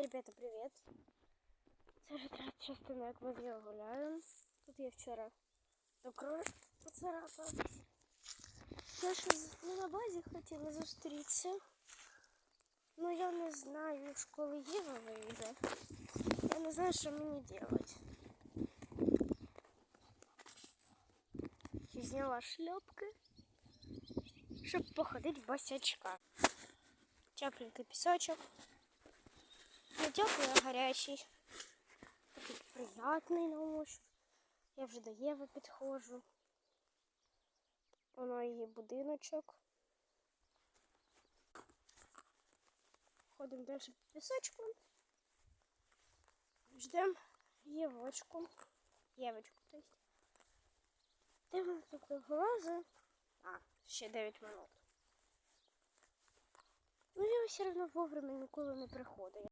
Ребята, привіт. Це вже третя частина, як ми з нього гуляємо. Тут я вчора до крові поцарапалась. Я ще з- ми на базі хотіли зустрітися. Ну я не знаю, коли Єва вийде. Я не знаю, що мені робити. Я зняла шльопки, щоб походити босячка. Тепленький пісочок. Теплий, а гарячий. Такий приятний на ощупь. Я вже до Єви підходжу. Воно її будиночок. Ходимо далі по пісочку. Ждемо Євочку. Євочку, то есть. Де тут глаза? А, ще 9 минут. Ну, я все одно вовремя ніколи не приходить.